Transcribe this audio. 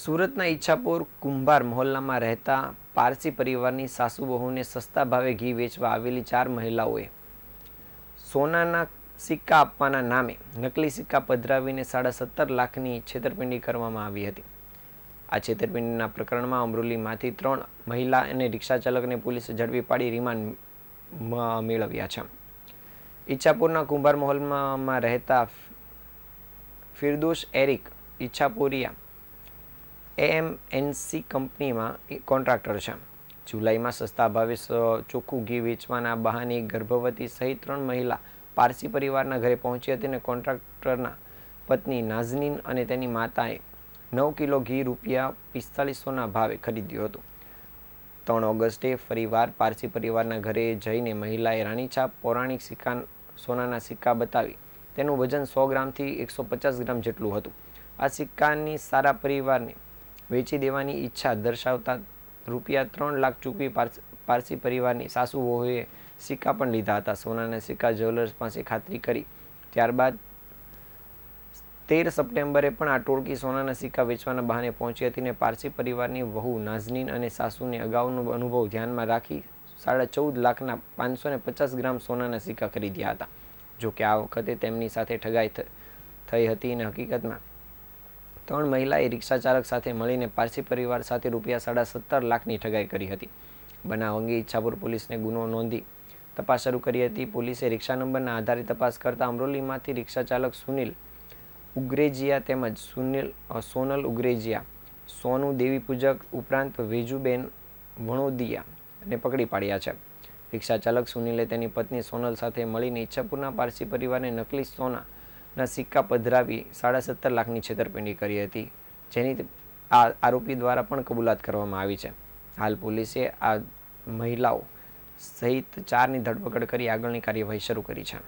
સુરતના ઈચ્છાપુર કુંભાર મહોલ્લામાં રહેતા પારસી પરિવારની સાસુ બહુને સસ્તા ભાવે ઘી વેચવા આવેલી ચાર મહિલાઓએ સોનાના સિક્કા આપવાના નામે નકલી સિક્કા પધરાવીને સાડા સત્તર લાખની છેતરપિંડી કરવામાં આવી હતી. આ છેતરપિંડીના પ્રકરણમાં અમરોલીમાંથી ત્રણ મહિલા અને રિક્ષા ચાલકને પોલીસે ઝડપી પાડી રિમાન્ડ મેળવ્યા છે. ઈચ્છાપુરના કુંભાર મહોલમાં રહેતા ફિરદોશ એરિક ઈચ્છાપુરિયા એએમએનસી કંપનીમાં કોન્ટ્રાક્ટર છે. જુલાઈમાં સસ્તા ભાવે ચોખ્ખું ઘી વેચવાના બહાની ગર્ભવતી સહિત ત્રણ મહિલા પારસી પરિવારના ઘરે પહોંચી હતી અને કોન્ટ્રાક્ટરના પત્ની નાઝનીન અને તેની માતાએ નવ કિલો ઘી રૂપિયા પિસ્તાલીસોના ભાવે ખરીદ્યું હતું. ત્રણ ઓગસ્ટે ફરીવાર પારસી પરિવારના ઘરે જઈને મહિલાએ રાણીછાપ પૌરાણિક સિક્કા સોનાના સિક્કા બતાવી. તેનું વજન સો ગ્રામથી એકસો પચાસ ગ્રામ જેટલું હતું. આ સિક્કાની સારા પરિવારને વેચી દેવાની ઈચ્છા દર્શાવતા રૂપિયા ત્રણ લાખ ચૂકવી પારસ- પરિવારની સાસુ વહુએ સિક્કા પણ લીધા હતા. સોનાના સિક્કા જ્વેલર્સ પાસે ખાતરી કરી. ત્યારબાદ તેર સપ્ટેમ્બરે પણ આ ટોળકી સોનાના સિક્કા વેચવાના બહાને પહોંચી હતી ને પારસી પરિવારની વહુ નાઝનીન અને સાસુને અગાઉનો અનુભવ ધ્યાનમાં રાખી સાડા ચૌદ લાખના પાંચસો ને પચાસ ગ્રામ સોનાના સિક્કા ખરીદ્યા હતા. જો કે આ વખતે તેમની સાથે ઠગાઈ થઈ હતી અને હકીકતમાં ત્રણ મહિલાએ રિક્ષા ચાલક સાથે મળીને પારસી પરિવાર સાથે રૂપિયા સાડા સત્તર લાખની ઠગાઈ કરી હતી. બનાવ અંગે ઈચ્છાપુર પોલીસને ગુનો નોંધી તપાસ શરૂ કરી હતી. પોલીસે રિક્ષા નંબરના આધારે તપાસ કરતા અમરોલીમાંથી રિક્ષા ચાલક સુનિલ ઉગ્રેજિયા તેમજ સુનિલ સોનલ ઉગ્રેજિયા, સોનુ દેવી પૂજક ઉપરાંત વેજુબેન વણોદિયા ને પકડી પાડ્યા છે. રિક્ષા ચાલક સુનિલે તેની પત્ની સોનલ સાથે મળીને ઈચ્છાપુરના પારસી પરિવારને નકલી સોનાના સિક્કા પધરાવી સાડા સત્તર લાખની છેતરપિંડી કરી હતી, જેની આ આરોપી દ્વારા પણ કબૂલાત કરવામાં આવી છે. હાલ પોલીસે આ મહિલાઓ સહિત ચારની ધરપકડ કરી આગળની કાર્યવાહી શરૂ કરી છે.